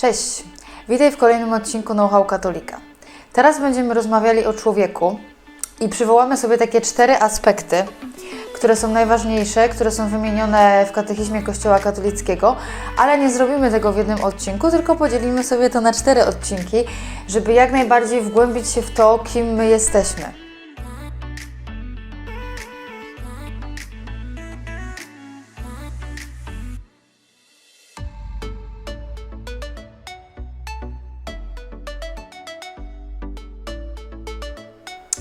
Cześć! Witaj w kolejnym odcinku Know-how Katolika. Teraz będziemy rozmawiali o człowieku i przywołamy sobie takie cztery aspekty, które są najważniejsze, które są wymienione w katechizmie Kościoła katolickiego, ale nie zrobimy tego w jednym odcinku, tylko podzielimy sobie to na cztery odcinki, żeby jak najbardziej wgłębić się w to, kim my jesteśmy.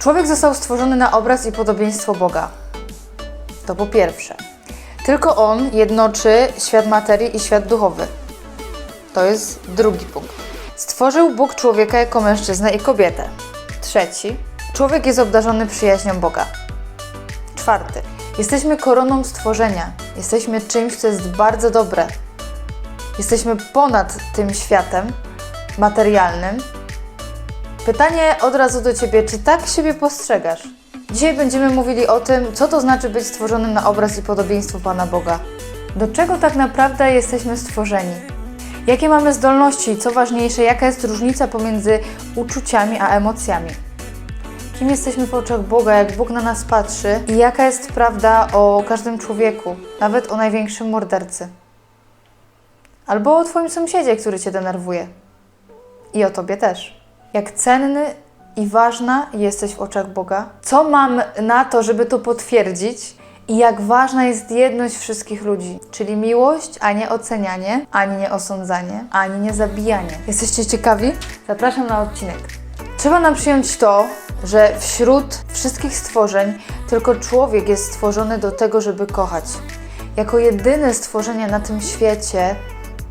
Człowiek został stworzony na obraz i podobieństwo Boga. To po pierwsze. Tylko On jednoczy świat materii i świat duchowy. To jest drugi punkt. Stworzył Bóg człowieka jako mężczyznę i kobietę. Trzeci. Człowiek jest obdarzony przyjaźnią Boga. Czwarty. Jesteśmy koroną stworzenia. Jesteśmy czymś, co jest bardzo dobre. Jesteśmy ponad tym światem materialnym, Pytanie od razu do Ciebie, czy tak siebie postrzegasz? Dzisiaj będziemy mówili o tym, co to znaczy być stworzonym na obraz i podobieństwo Pana Boga. Do czego tak naprawdę jesteśmy stworzeni? Jakie mamy zdolności co ważniejsze, jaka jest różnica pomiędzy uczuciami a emocjami? Kim jesteśmy w oczach Boga, jak Bóg na nas patrzy i jaka jest prawda o każdym człowieku, nawet o największym mordercy? Albo o Twoim sąsiedzie, który Cię denerwuje. I o Tobie też jak cenny i ważna jesteś w oczach Boga? Co mam na to, żeby to potwierdzić? I jak ważna jest jedność wszystkich ludzi, czyli miłość, a nie ocenianie, ani nie osądzanie, ani nie zabijanie. Jesteście ciekawi? Zapraszam na odcinek. Trzeba nam przyjąć to, że wśród wszystkich stworzeń tylko człowiek jest stworzony do tego, żeby kochać. Jako jedyne stworzenie na tym świecie,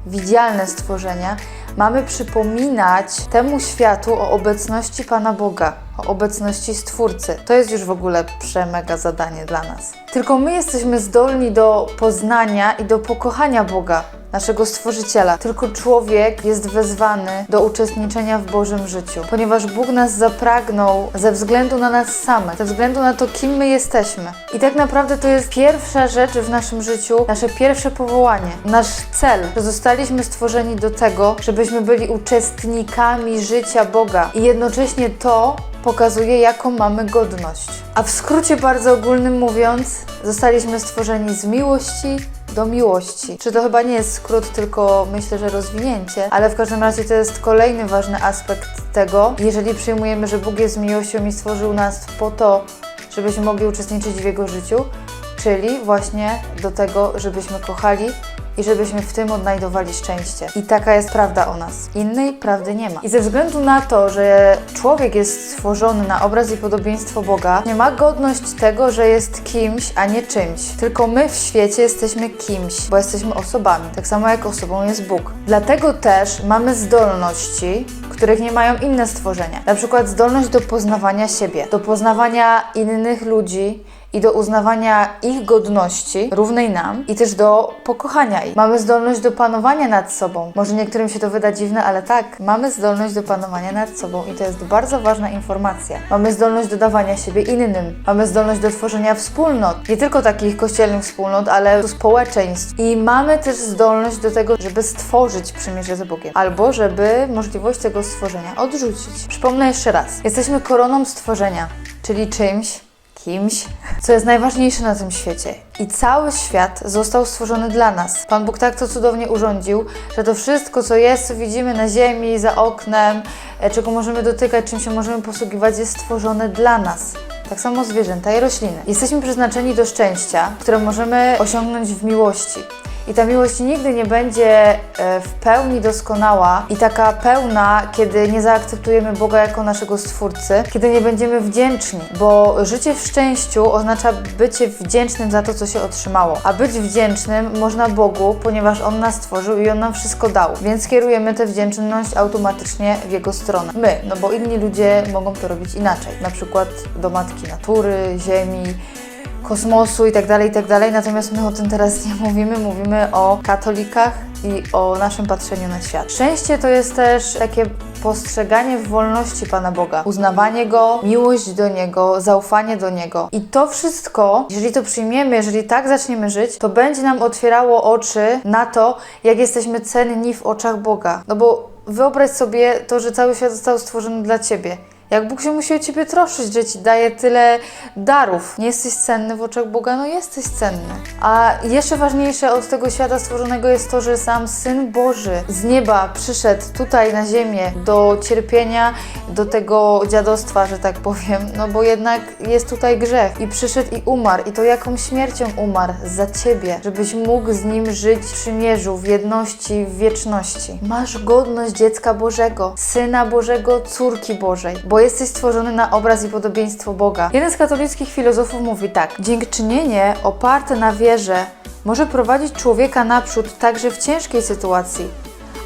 widzialne stworzenia, mamy przypominać temu światu o obecności Pana Boga, o obecności Stwórcy. To jest już w ogóle przemega zadanie dla nas. Tylko my jesteśmy zdolni do poznania i do pokochania Boga, naszego Stworzyciela. Tylko człowiek jest wezwany do uczestniczenia w Bożym życiu, ponieważ Bóg nas zapragnął ze względu na nas samych, ze względu na to, kim my jesteśmy. I tak naprawdę to jest pierwsza rzecz w naszym życiu, nasze pierwsze powołanie, nasz cel, że zostaliśmy stworzeni do tego, żebyśmy byli uczestnikami życia Boga. I jednocześnie to pokazuje, jaką mamy godność. A w skrócie bardzo ogólnym mówiąc, zostaliśmy stworzeni z miłości do miłości. Czy to chyba nie jest skrót, tylko myślę, że rozwinięcie, ale w każdym razie to jest kolejny ważny aspekt tego, jeżeli przyjmujemy, że Bóg jest miłością i stworzył nas po to, żebyśmy mogli uczestniczyć w Jego życiu, czyli właśnie do tego, żebyśmy kochali i żebyśmy w tym odnajdowali szczęście. I taka jest prawda o nas. Innej prawdy nie ma. I ze względu na to, że człowiek jest stworzony na obraz i podobieństwo Boga, nie ma godność tego, że jest kimś, a nie czymś. Tylko my w świecie jesteśmy kimś, bo jesteśmy osobami. Tak samo jak osobą jest Bóg. Dlatego też mamy zdolności, których nie mają inne stworzenia. Na przykład zdolność do poznawania siebie, do poznawania innych ludzi i do uznawania ich godności równej nam i też do pokochania ich. Mamy zdolność do panowania nad sobą. Może niektórym się to wyda dziwne, ale tak, mamy zdolność do panowania nad sobą i to jest bardzo ważna informacja. Mamy zdolność do dawania siebie innym. Mamy zdolność do tworzenia wspólnot, nie tylko takich kościelnych wspólnot, ale społeczeństw. I mamy też zdolność do tego, żeby stworzyć przymierze z Bogiem, albo żeby możliwość tego stworzenia odrzucić. Przypomnę jeszcze raz. Jesteśmy koroną stworzenia, czyli czymś, kimś, co jest najważniejsze na tym świecie. I cały świat został stworzony dla nas. Pan Bóg tak to cudownie urządził, że to wszystko, co jest, co widzimy na ziemi, za oknem, e, czego możemy dotykać, czym się możemy posługiwać, jest stworzone dla nas. Tak samo zwierzęta i rośliny. Jesteśmy przeznaczeni do szczęścia, które możemy osiągnąć w miłości. I ta miłość nigdy nie będzie e, w pełni doskonała i taka pełna, kiedy nie zaakceptujemy Boga jako naszego Stwórcy, kiedy nie będziemy wdzięczni, bo życie w szczęściu oznacza bycie wdzięcznym za to, co się otrzymało. A być wdzięcznym można Bogu, ponieważ On nas stworzył i On nam wszystko dał, więc kierujemy tę wdzięczność automatycznie w Jego stronę. My, no bo inni ludzie mogą to robić inaczej, na przykład do Matki Natury, Ziemi, kosmosu i tak dalej, i tak dalej. Natomiast my o tym teraz nie mówimy, mówimy o katolikach i o naszym patrzeniu na świat. Szczęście to jest też takie postrzeganie w wolności Pana Boga, uznawanie Go, miłość do Niego, zaufanie do Niego. I to wszystko, jeżeli to przyjmiemy, jeżeli tak zaczniemy żyć, to będzie nam otwierało oczy na to, jak jesteśmy cenni w oczach Boga. No bo wyobraź sobie to, że cały świat został stworzony dla Ciebie. Jak Bóg się musi o Ciebie troszczyć, że Ci daje tyle darów. Nie jesteś cenny w oczach Boga? No jesteś cenny. A jeszcze ważniejsze od tego świata stworzonego jest to, że sam Syn Boży z nieba przyszedł tutaj na ziemię do cierpienia, do tego dziadostwa, że tak powiem, no bo jednak jest tutaj grzech. I przyszedł i umarł. I to jaką śmiercią umarł? Za Ciebie, żebyś mógł z Nim żyć w przymierzu, w jedności, w wieczności. Masz godność dziecka Bożego, Syna Bożego, córki Bożej, bo jesteś stworzony na obraz i podobieństwo Boga. Jeden z katolickich filozofów mówi tak: Dziękczynienie oparte na wierze może prowadzić człowieka naprzód także w ciężkiej sytuacji,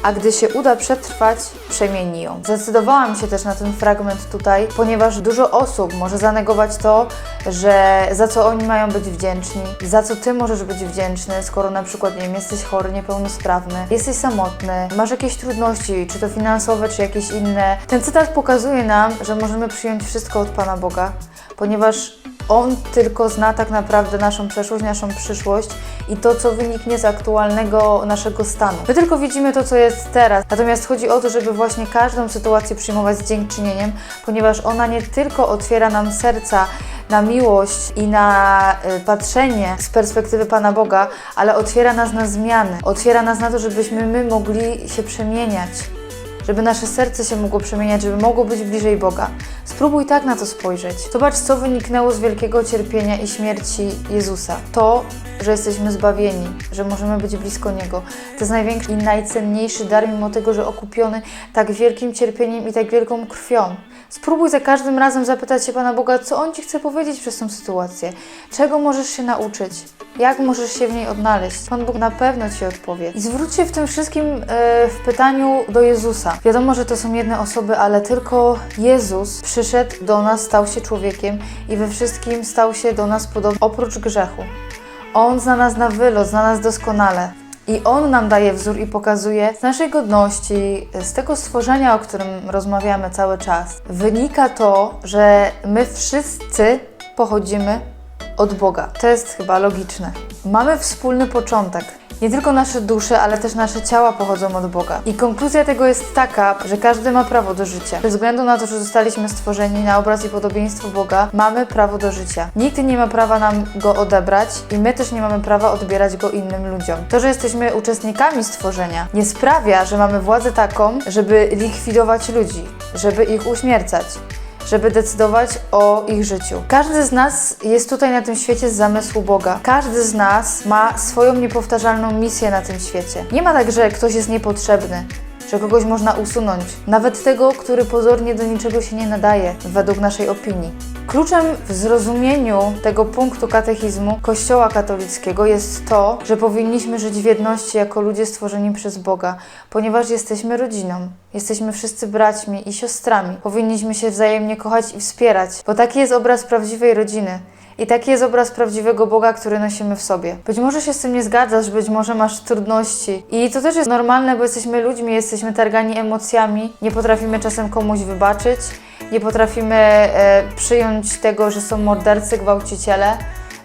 a gdy się uda przetrwać, przemieni ją. Zdecydowałam się też na ten fragment tutaj, ponieważ dużo osób może zanegować to, że za co oni mają być wdzięczni, za co ty możesz być wdzięczny, skoro na przykład, nie wiem, jesteś chory, niepełnosprawny, jesteś samotny, masz jakieś trudności, czy to finansowe, czy jakieś inne. Ten cytat pokazuje nam, że możemy przyjąć wszystko od Pana Boga, ponieważ on tylko zna tak naprawdę naszą przeszłość, naszą przyszłość i to, co wyniknie z aktualnego naszego stanu. My tylko widzimy to, co jest teraz. Natomiast chodzi o to, żeby właśnie każdą sytuację przyjmować z dziękczynieniem, ponieważ ona nie tylko otwiera nam serca na miłość i na y, patrzenie z perspektywy Pana Boga, ale otwiera nas na zmiany. Otwiera nas na to, żebyśmy my mogli się przemieniać żeby nasze serce się mogło przemieniać, żeby mogło być bliżej Boga. Spróbuj tak na to spojrzeć. Zobacz, co wyniknęło z wielkiego cierpienia i śmierci Jezusa. To, że jesteśmy zbawieni, że możemy być blisko Niego. To jest największy i najcenniejszy dar, mimo tego, że okupiony tak wielkim cierpieniem i tak wielką krwią. Spróbuj za każdym razem zapytać się Pana Boga, co On Ci chce powiedzieć przez tą sytuację, czego możesz się nauczyć, jak możesz się w niej odnaleźć. Pan Bóg na pewno Ci odpowie. I zwróć się w tym wszystkim e, w pytaniu do Jezusa. Wiadomo, że to są jedne osoby, ale tylko Jezus przyszedł do nas, stał się człowiekiem i we wszystkim stał się do nas podobny, oprócz grzechu. On zna nas na wylot, zna nas doskonale. I On nam daje wzór i pokazuje z naszej godności, z tego stworzenia, o którym rozmawiamy cały czas. Wynika to, że my wszyscy pochodzimy od Boga. To jest chyba logiczne. Mamy wspólny początek. Nie tylko nasze dusze, ale też nasze ciała pochodzą od Boga. I konkluzja tego jest taka, że każdy ma prawo do życia. Bez względu na to, że zostaliśmy stworzeni na obraz i podobieństwo Boga, mamy prawo do życia. Nikt nie ma prawa nam go odebrać i my też nie mamy prawa odbierać go innym ludziom. To, że jesteśmy uczestnikami stworzenia, nie sprawia, że mamy władzę taką, żeby likwidować ludzi, żeby ich uśmiercać żeby decydować o ich życiu. Każdy z nas jest tutaj na tym świecie z zamysłu Boga. Każdy z nas ma swoją niepowtarzalną misję na tym świecie. Nie ma tak, że ktoś jest niepotrzebny. Że kogoś można usunąć, nawet tego, który pozornie do niczego się nie nadaje, według naszej opinii. Kluczem w zrozumieniu tego punktu katechizmu Kościoła katolickiego jest to, że powinniśmy żyć w jedności jako ludzie stworzeni przez Boga, ponieważ jesteśmy rodziną. Jesteśmy wszyscy braćmi i siostrami. Powinniśmy się wzajemnie kochać i wspierać, bo taki jest obraz prawdziwej rodziny. I taki jest obraz prawdziwego Boga, który nosimy w sobie. Być może się z tym nie zgadzasz, być może masz trudności. I to też jest normalne, bo jesteśmy ludźmi, jesteśmy targani emocjami, nie potrafimy czasem komuś wybaczyć, nie potrafimy e, przyjąć tego, że są mordercy, gwałciciele,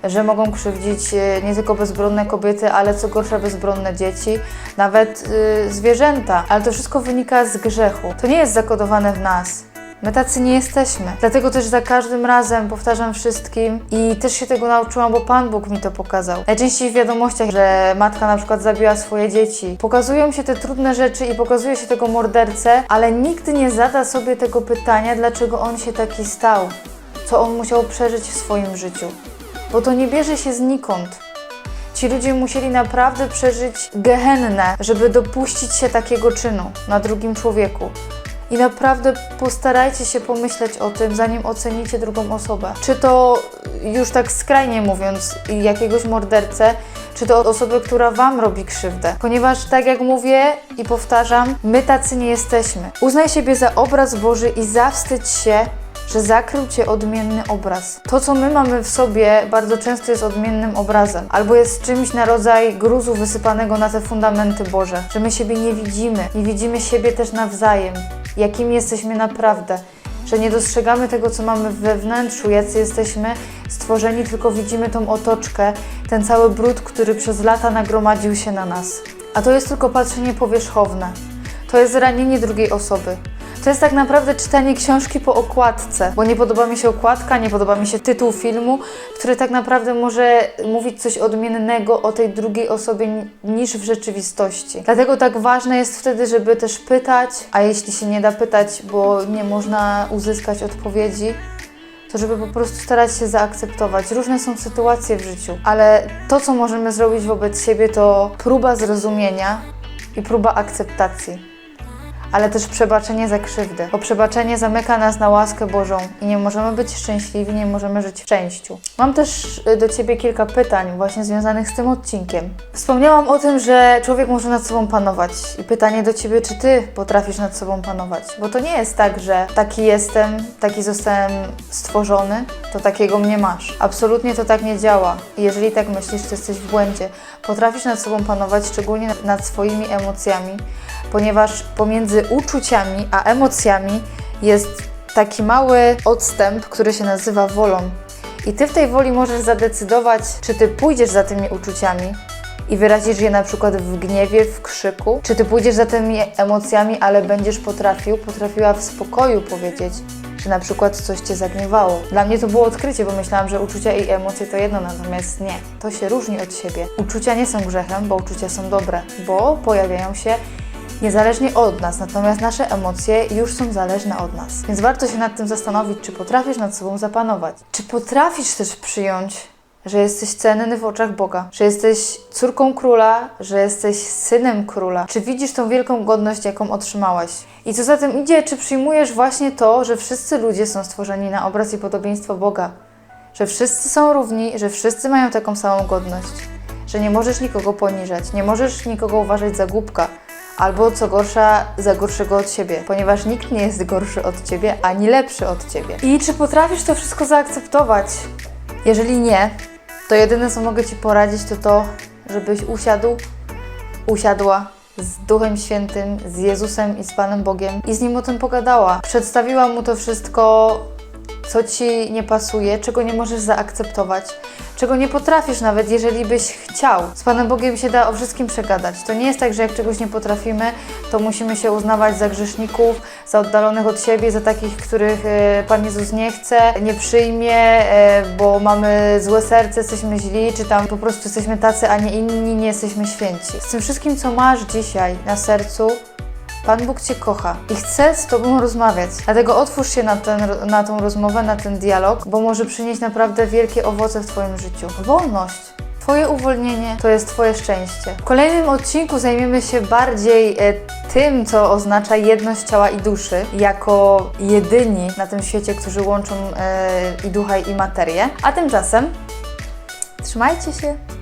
że mogą krzywdzić e, nie tylko bezbronne kobiety, ale co gorsza bezbronne dzieci, nawet e, zwierzęta. Ale to wszystko wynika z grzechu. To nie jest zakodowane w nas. My tacy nie jesteśmy. Dlatego też za każdym razem powtarzam wszystkim i też się tego nauczyłam, bo Pan Bóg mi to pokazał. Najczęściej w wiadomościach, że matka na przykład zabiła swoje dzieci. Pokazują się te trudne rzeczy i pokazuje się tego mordercę, ale nikt nie zada sobie tego pytania, dlaczego on się taki stał. Co on musiał przeżyć w swoim życiu. Bo to nie bierze się znikąd. Ci ludzie musieli naprawdę przeżyć gehennę, żeby dopuścić się takiego czynu na drugim człowieku. I naprawdę postarajcie się pomyśleć o tym, zanim ocenicie drugą osobę. Czy to, już tak skrajnie mówiąc, jakiegoś mordercę, czy to osobę, która Wam robi krzywdę. Ponieważ, tak jak mówię i powtarzam, my tacy nie jesteśmy. Uznaj siebie za obraz Boży i zawstydź się, że zakrył Cię odmienny obraz. To, co my mamy w sobie, bardzo często jest odmiennym obrazem, albo jest czymś na rodzaj gruzu wysypanego na te fundamenty Boże, że my siebie nie widzimy, nie widzimy siebie też nawzajem, jakimi jesteśmy naprawdę że nie dostrzegamy tego, co mamy we wnętrzu, jacy jesteśmy stworzeni, tylko widzimy tą otoczkę, ten cały brud, który przez lata nagromadził się na nas. A to jest tylko patrzenie powierzchowne. To jest ranienie drugiej osoby. To jest tak naprawdę czytanie książki po okładce, bo nie podoba mi się okładka, nie podoba mi się tytuł filmu, który tak naprawdę może mówić coś odmiennego o tej drugiej osobie ni- niż w rzeczywistości. Dlatego tak ważne jest wtedy, żeby też pytać, a jeśli się nie da pytać, bo nie można uzyskać odpowiedzi, to żeby po prostu starać się zaakceptować. Różne są sytuacje w życiu, ale to, co możemy zrobić wobec siebie, to próba zrozumienia i próba akceptacji ale też przebaczenie za krzywdę, bo przebaczenie zamyka nas na łaskę Bożą i nie możemy być szczęśliwi, nie możemy żyć w szczęściu. Mam też y, do Ciebie kilka pytań właśnie związanych z tym odcinkiem. Wspomniałam o tym, że człowiek może nad sobą panować i pytanie do Ciebie, czy Ty potrafisz nad sobą panować? Bo to nie jest tak, że taki jestem, taki zostałem stworzony, to takiego mnie masz. Absolutnie to tak nie działa jeżeli tak myślisz, to jesteś w błędzie. Potrafisz nad sobą panować, szczególnie nad swoimi emocjami, ponieważ pomiędzy uczuciami a emocjami jest taki mały odstęp, który się nazywa wolą. I ty w tej woli możesz zadecydować, czy ty pójdziesz za tymi uczuciami i wyrazisz je na przykład w gniewie, w krzyku, czy ty pójdziesz za tymi emocjami, ale będziesz potrafił, potrafiła w spokoju powiedzieć, że na przykład coś cię zagniewało. Dla mnie to było odkrycie, bo myślałam, że uczucia i emocje to jedno, natomiast nie. To się różni od siebie. Uczucia nie są grzechem, bo uczucia są dobre, bo pojawiają się niezależnie od nas, natomiast nasze emocje już są zależne od nas. Więc warto się nad tym zastanowić, czy potrafisz nad sobą zapanować. Czy potrafisz też przyjąć, że jesteś cenny w oczach Boga, że jesteś córką króla, że jesteś synem króla. Czy widzisz tą wielką godność, jaką otrzymałaś? I co za tym idzie, czy przyjmujesz właśnie to, że wszyscy ludzie są stworzeni na obraz i podobieństwo Boga? Że wszyscy są równi, że wszyscy mają taką samą godność, że nie możesz nikogo poniżać, nie możesz nikogo uważać za głupka, albo co gorsza, za gorszego od siebie, ponieważ nikt nie jest gorszy od ciebie, ani lepszy od ciebie. I czy potrafisz to wszystko zaakceptować? Jeżeli nie, to jedyne co mogę ci poradzić to to, żebyś usiadł, usiadła z Duchem Świętym, z Jezusem i z Panem Bogiem i z Nim o tym pogadała. Przedstawiła Mu to wszystko, co Ci nie pasuje, czego nie możesz zaakceptować, czego nie potrafisz nawet, jeżeli byś chciał. Z Panem Bogiem się da o wszystkim przegadać. To nie jest tak, że jak czegoś nie potrafimy, to musimy się uznawać za grzeszników, za oddalonych od siebie, za takich, których e, Pan Jezus nie chce, nie przyjmie, e, bo mamy złe serce, jesteśmy źli, czy tam po prostu jesteśmy tacy, a nie inni, nie jesteśmy święci. Z tym wszystkim, co masz dzisiaj na sercu, Pan Bóg Cię kocha i chce z Tobą rozmawiać. Dlatego otwórz się na, ten, na tą rozmowę, na ten dialog, bo może przynieść naprawdę wielkie owoce w Twoim życiu. Wolność. Twoje uwolnienie to jest Twoje szczęście. W kolejnym odcinku zajmiemy się bardziej e, tym, co oznacza jedność ciała i duszy, jako jedyni na tym świecie, którzy łączą e, i ducha, i materię. A tymczasem trzymajcie się.